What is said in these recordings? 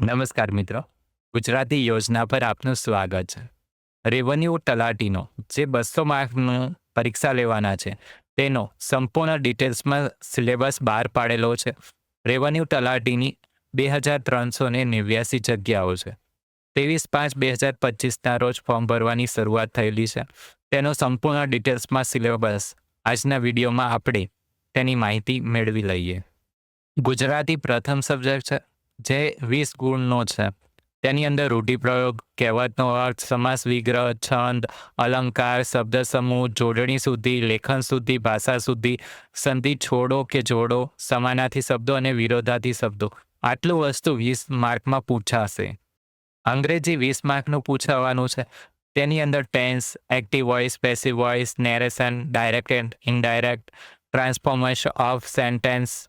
નમસ્કાર મિત્રો. ગુજરાતી યોજના પર આપનું સ્વાગત છે. રેવન્યુ તલાટીનો, જે બસો માર્કનું પરીક્ષા લેવાના છે, તેનો સંપૂર્ણ ડિટેલ્સમાં સિલેબસ બહાર પાડેલો છે. રેવન્યુ તલાટીની બે હજાર ત્રણસો ને નેવ્યાસી જગ્યાઓ છે. ત્રેવીસ પાંચ બે હજાર પચીસના રોજ ફોર્મ ભરવાની શરૂઆત થયેલી છે. તેનો સંપૂર્ણ ડિટેલ્સમાં સિલેબસ આજના વિડીયોમાં આપણે તેની માહિતી મેળવી લઈએ. ગુજરાતી પ્રથમ સબ્જેક્ટ છે. જે વીસ ગુણનો છે. તેની અંદર રૂઢિપ્રયોગ, કહેવતનો અર્થ, સમાસ વિગ્રહ, છંદ, અલંકાર, શબ્દ સમૂહ, જોડણી સુધી લેખન સુધી ભાષા સુધી સંધિ છોડો કે જોડો સમાનાથી શબ્દો અને વિરોધાથી શબ્દો. આટલું વસ્તુ વીસ માર્કમાં પૂછાશે. અંગ્રેજી વીસ માર્કનું પૂછાવાનું છે. તેની અંદર tense, active voice, passive voice, narration, direct and indirect transformation of sentence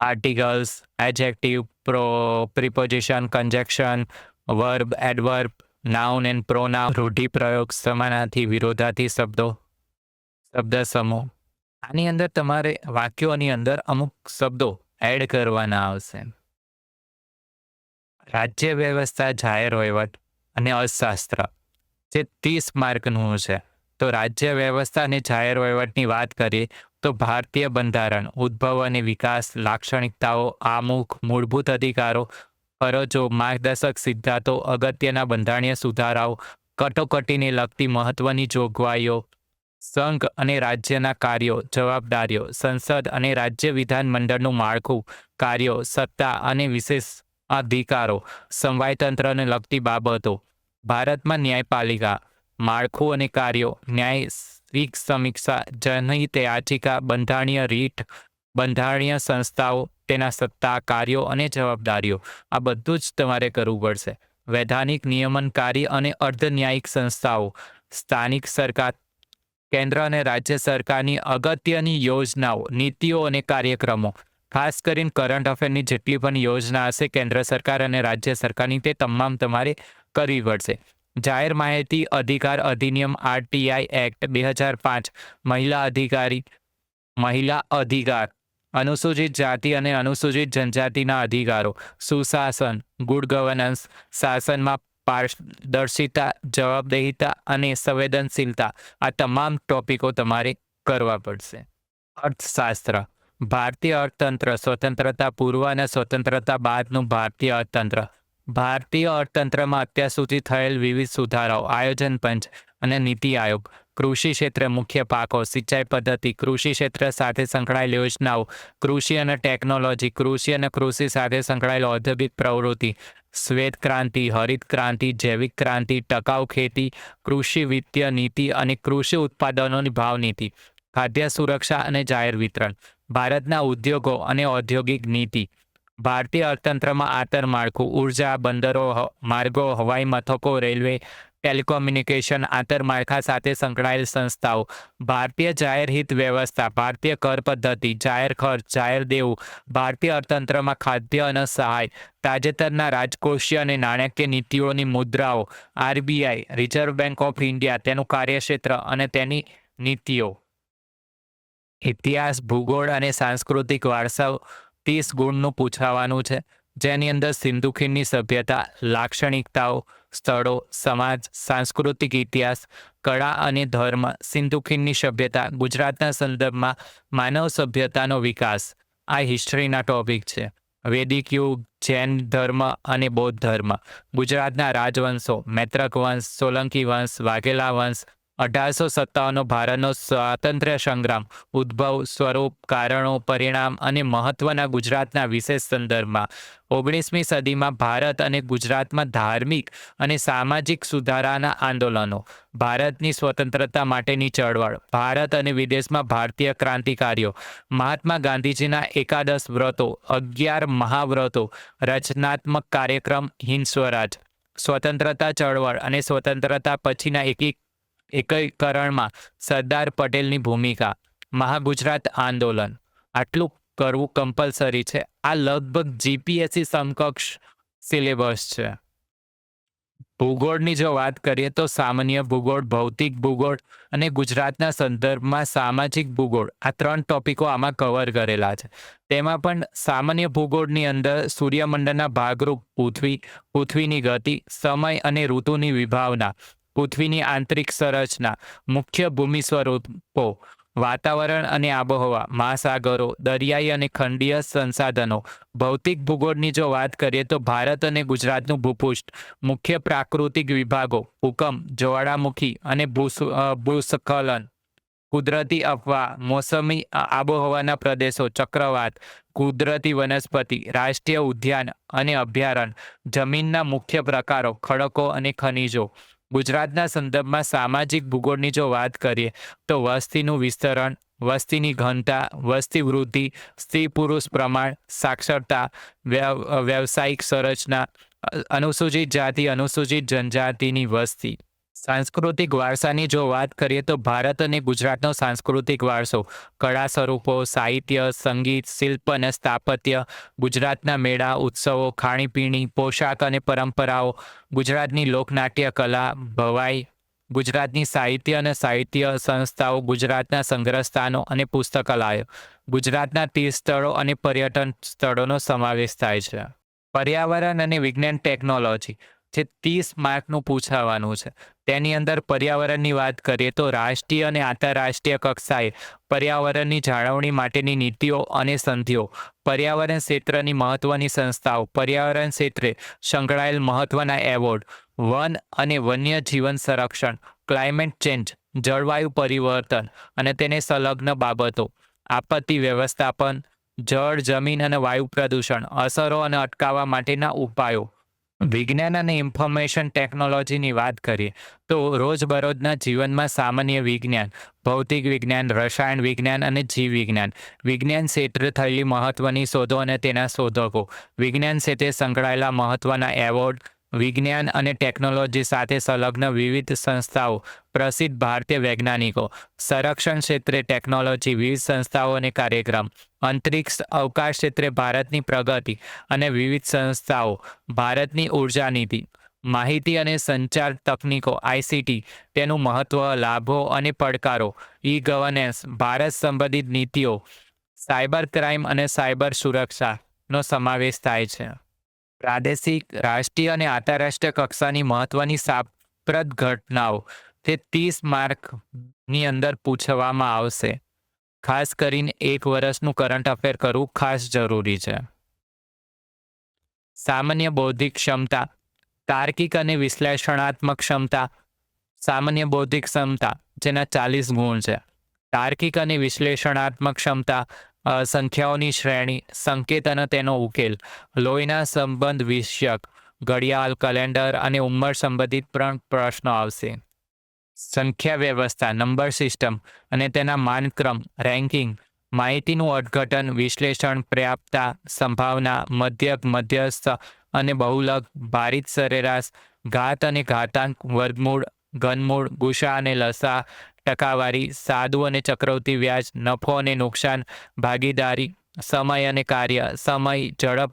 articles adjective pro preposition conjunction verb adverb noun and pronoun રૂઢિપ્રયોગ સમાનાથી વિરોધાથી શબ્દો શબ્દ સમૂહ આની અંદર તમારે વાક્યોની અંદર અમુક શબ્દો એડ કરવાના આવશે. રાજ્ય વ્યવસ્થા જાહેર વહીવટ અને અર્થશાસ્ત્ર. જે ત્રીસ માર્કનું છે. તો રાજ્ય વ્યવસ્થા અને જાહેર વહીવટની વાત કરીએ તો ભારતીય બંધારણ, ઉદ્ભવ અને વિકાસ, લાક્ષણિકતાઓ, આમુખ, મૂળભૂત અધિકારો, ફરજો, માર્ગદર્શક સિદ્ધાંતો, અગત્યના બંધારણીય સુધારાઓ, કટોકટીને લગતી મહત્વની જોગવાઈઓ, સંઘ અને રાજ્યના કાર્યો, જવાબદારીઓ, સંસદ અને રાજ્ય વિધાનમંડળનું માળખું, કાર્યો, સત્તા અને વિશેષ અધિકારો સમવાયતંત્રને લગતી બાબતો, ભારતમાં ન્યાયપાલિકા, માળખું અને કાર્યો ન્યાયિક સમીક્ષા જનહિત, યાચિકા, બંધારણીય રીટ બંધારણીય સંસ્થાઓ, તેના સત્તા, કાર્યો અને જવાબદારીઓ. આ બધું જ તમારે કરવું પડશે. વૈધાનિક નિયમનકારી અને અર્ધન્યાયિક સંસ્થાઓ. સ્થાનિક સરકાર, કેન્દ્ર અને રાજ્ય સરકારની અગત્યની યોજનાઓ, નીતિઓ અને કાર્યક્રમો. ખાસ કરીને કરંટ અફેરની જેટલી પણ યોજના હશે, કેન્દ્ર સરકાર અને રાજ્ય સરકારની, તે તમામ તમારે કરવી પડશે. જાહેર માહિતી અધિકાર અધિનિયમ આરટીઆઈ એક્ટ બે હજાર પાંચ, મહિલા અધિકારી, મહિલા અધિકાર, અનુસૂચિત જાતિ અને અનુસૂચિત જનજાતિના અધિકારો, સુશાસન, ગુડ ગવર્નન્સ શાસનમાં પારદર્શિતા, જવાબદેહિતા અને સંવેદનશીલતા, આ તમામ ટોપિકો તમારે કરવા પડશે. અર્થશાસ્ત્ર, ભારતીય અર્થતંત્ર, સ્વતંત્રતા પૂર્વ અને સ્વતંત્રતા બાદનું ભારતીય અર્થતંત્ર. ભારતીય અર્થતંત્રમાં અત્યાર સુધી થયેલ વિવિધ સુધારાઓ, આયોજન પંચ અને નીતિ આયોગ, કૃષિ ક્ષેત્રે મુખ્ય પાકો, સિંચાઈ પદ્ધતિ, કૃષિ ક્ષેત્ર સાથે સંકળાયેલ યોજનાઓ, કૃષિ અને ટેકનોલોજી, કૃષિ અને કૃષિ સાથે સંકળાયેલ ઔદ્યોગિક પ્રવૃત્તિ, શ્વેત ક્રાંતિ, હરિત ક્રાંતિ, જૈવિક ક્રાંતિ, ટકાઉ ખેતી, કૃષિ વિત્તીય નીતિ અને કૃષિ ઉત્પાદનોની ભાવ નીતિ ખાદ્ય સુરક્ષા અને જાહેર વિતરણ, ભારતના ઉદ્યોગો અને ઔદ્યોગિક નીતિ ભારતીય અર્થતંત્રમાં આંતરમાળખું ઊર્જા, બંદરો માર્ગો, હવાઈ મથકો, રેલવે, ટેલિકોમ્યુનિકેશન આંતરમાળખા સાથે સંકળાયેલ સંસ્થાઓ, ભારતીય જાહેર હિત વ્યવસ્થા, ભારતીય કર પદ્ધતિ, જાહેર ખર્ચ, જાહેર દેવું, ભારતીય અર્થતંત્રમાં ખાદ્ય અને સહાય, તાજેતરના રાજકોષીય અને નાણાકીય નીતિઓની મુદ્રાઓ, RBI, reserve bank of India, તેનું કાર્યક્ષેત્ર અને તેની નીતિઓ. ઇતિહાસ, ભૂગોળ અને સાંસ્કૃતિક વારસાઓ ત્રીસ ગુણનું પૂછાવાનું છે. જેની અંદર સિંધુ ખીણની સભ્યતા, લાક્ષણિકતાઓ, સ્થળો, સમાજ, સાંસ્કૃતિક ઇતિહાસ, કળા અને ધર્મ સિંધુ ખીણની સભ્યતા, ગુજરાતના સંદર્ભમાં માનવ સભ્યતાનો વિકાસ. આ હિસ્ટ્રીના ટોપિક છે. વૈદિક યુગ, જૈન ધર્મ અને બૌદ્ધ ધર્મ. ગુજરાતના રાજવંશો, મૈત્રક વંશ, સોલંકી વંશ, વાઘેલા વંશ અઢારસો સત્તાવનનો ભારતનો સ્વાતંત્ર્ય સંગ્રામ, ઉદ્ભવ સ્વરૂપ, કારણો, પરિણામ અને મહત્વના ગુજરાતના વિશેષ સંદર્ભમાં. ઓગણીસમી સદીમાં ભારત અને ગુજરાતમાં ધાર્મિક અને સામાજિક સુધારાના આંદોલનો, ભારતની સ્વતંત્રતા માટેની ચળવળ, ભારત અને વિદેશમાં ભારતીય ક્રાંતિકારીઓ, મહાત્મા ગાંધીજીના એકાદશ વ્રતો, અગિયાર મહાવ્રતો, રચનાત્મક કાર્યક્રમ હિન્દ સ્વરાજ. સ્વતંત્રતા ચળવળ અને સ્વતંત્રતા પછીના એકી એકીકરણમાં સરદાર પટેલની ભૂમિકા, મહાગુજરાત આંદોલન. આટલું કરવું કમ્પલસરી છે. આ લગભગ જીપીએસસી સમકક્ષ સિલેબસ છે. ભૂગોળની જો વાત કરીએ તો સામાન્ય ભૂગોળ, ભૌતિક ભૂગોળ અને ગુજરાતના સંદર્ભમાં સામાજિક ભૂગોળ, આ ત્રણ ટોપિકો આમાં કવર કરેલા છે. તેમાં પણ સામાન્ય ભૂગોળની અંદર સૂર્યમંડળના ભાગરૂપ પૃથ્વી, પૃથ્વીની ગતિ, સમય અને ઋતુની વિભાવના પૃથ્વીની આંતરિક સંરચના, મુખ્ય ભૂમિ સ્વરૂપો, વાતાવરણ અને આબોહવા, મહાસાગરો, દરિયાઈ અને ખંડીય સંસાધનો. ભૌતિક ભૂગોળની જો વાત કરીએ તો ભારત અને ગુજરાતનું ભૂપૃષ્ઠ, મુખ્ય પ્રાકૃતિક વિભાગો, ભૂકંપ, જ્વાળામુખી અને ભૂસ- ભૂસ્ખલન. કુદરતી અફવા, મોસમી આબોહવાના પ્રદેશો, ચક્રવાત, કુદરતી વનસ્પતિ, રાષ્ટ્રીય ઉદ્યાન અને અભયારણ્ય, જમીનના મુખ્ય પ્રકારો, ખડકો અને ખનિજો. ગુજરાતના સંદર્ભમાં સામાજિક ભૂગોળની જો વાત કરીએ, તો વસ્તીનું વિસ્તરણ, વસ્તીની ઘનતા, વસ્તી વૃદ્ધિ, સ્ત્રી પુરુષ પ્રમાણ, સાક્ષરતા, વ્યવ- વ્યવસાયિક સંરચના અનુસૂચિત જાતિ, અનુસૂચિત જનજાતિની વસ્તી. સાંસ્કૃતિક વારસાની જો વાત કરીએ તો ભારત અને ગુજરાતનો સાંસ્કૃતિક વારસો કળા સ્વરૂપો સાહિત્ય, સંગીત, શિલ્પ અને સ્થાપત્ય, ગુજરાતના મેળા, ઉત્સવો, ખાણીપીણી, પોશાક અને પરંપરાઓ, ગુજરાતની લોકનાટ્ય કલા, ભવાઈ, ગુજરાતની સાહિત્ય અને સાહિત્ય સંસ્થાઓ, ગુજરાતના સંગ્રહસ્થાનો અને પુસ્તકાલયો, ગુજરાતના તીર્થ સ્થળો અને પર્યટન સ્થળોનો સમાવેશ થાય છે. પર્યાવરણ અને વિજ્ઞાન ટેકનોલોજી જે ત્રીસ માર્કનું પૂછાવાનું છે. તેની અંદર પર્યાવરણની વાત કરીએ તો રાષ્ટ્રીય અને આંતરરાષ્ટ્રીય કક્ષાએ પર્યાવરણની જાળવણી માટેની નીતિઓ અને સંધિઓ, પર્યાવરણ ક્ષેત્રની મહત્વની સંસ્થાઓ, પર્યાવરણ ક્ષેત્રે સંકળાયેલ મહત્વના એવોર્ડ, વન અને વન્ય જીવન સંરક્ષણ, ક્લાઇમેટ ચેન્જ, જળવાયુ પરિવર્તન અને તેને સંલગ્ન બાબતો, આપત્તિ વ્યવસ્થાપન, જળ, જમીન અને વાયુ પ્રદૂષણ, અસરો અને અટકાવવા માટેના ઉપાયો. વિજ્ઞાન અને ઇન્ફોર્મેશન ટેકનોલોજીની વાત કરીએ, તો રોજબરોજના જીવનમાં સામાન્ય વિજ્ઞાન, ભૌતિક વિજ્ઞાન, રસાયણ વિજ્ઞાન અને જીવ વિજ્ઞાન. વિજ્ઞાન ક્ષેત્રે થયેલી મહત્વની શોધો અને તેના શોધકો. વિજ્ઞાન ક્ષેત્રે સંકળાયેલા મહત્વના એવોર્ડ વિજ્ઞાન અને ટેકનોલોજી સાથે સંલગ્ન વિવિધ સંસ્થાઓ, પ્રસિદ્ધ ભારતીય વૈજ્ઞાનિકો, સંરક્ષણ ક્ષેત્રે ટેકનોલોજી, વિવિધ સંસ્થાઓ અને કાર્યક્રમ, અંતરિક્ષ અવકાશ ક્ષેત્રે ભારતની પ્રગતિ અને વિવિધ સંસ્થાઓ, ભારતની ઊર્જા નીતિ, માહિતી અને સંચાર તકનીકો આઈસીટી તેનું મહત્વ, લાભો અને પડકારો ઈ ગવર્નન્સ ભારત સંબંધિત નીતિઓ, સાયબર ક્રાઇમ અને સાયબર સુરક્ષાનો સમાવેશ થાય છે. પ્રાદેશિક, રાષ્ટ્રીય અને આંતરરાષ્ટ્રીય કક્ષાની મહત્વની સાપ્રદ ઘટનાઓ તે ત્રીસ માર્કની અંદર પૂછવામાં આવશે. ખાસ કરીને એક વર્ષનું કરંટ અફેર કરવું ખાસ જરૂરી છે. સામાન્ય બૌદ્ધિક ક્ષમતા, તાર્કિક અને વિશ્લેષણાત્મક ક્ષમતા, સામાન્ય બૌદ્ધિક ક્ષમતા, જેના ચાલીસ ગુણ છે. તાર્કિક અને વિશ્લેષણાત્મક ક્ષમતા સંખ્યાઓની શ્રેણી, સંકેત અને તેનો ઉકેલ, લોહીના સંબંધ વિષયક, ઘડિયાળ, કેલેન્ડર અને ઉંમર સંબંધિત પણ પ્રશ્નો આવશે. સંખ્યા વ્યવસ્થા, નંબર સિસ્ટમ અને તેના માનક્રમ, રેન્કિંગ, માહિતીનું અર્થઘટન, વિશ્લેષણ પર્યાપ્તતા સંભાવના, મધ્યક, મધ્યસ્થ અને બહુલક, ભારિત સરેરાશ, ઘાત અને ઘાતાંક, વર્ગમૂળ, ઘનમૂળ ગુસા અને લસા ટકાવારી, સાદું અને ચક્રવૃત્તિ વ્યાજ, નફો અને નુકસાન, ભાગીદારી, સમય અને કાર્ય, સમય, ઝડપ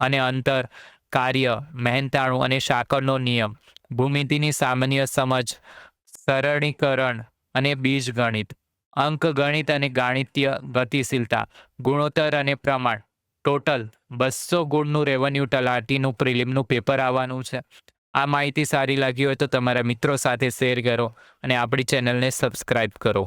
અને અંતર, કાર્ય, મહેનતાણું અને સાકરનો નિયમ, ભૂમિતિની સામાન્ય સમજ, સરળીકરણ અને બીજગણિત, અંકગણિત અને ગાણિતીય ગતિશીલતા, ગુણોત્તર અને પ્રમાણ, ટોટલ બસો ગુણનું રેવન્યુ તલાટીનું પ્રિલિમનું પેપર આવવાનું છે. આ માહિતી સારી લાગી હોય તો તમારા મિત્રો સાથે શેર કરો અને આપણી ચેનલને સબસ્ક્રાઈબ કરો.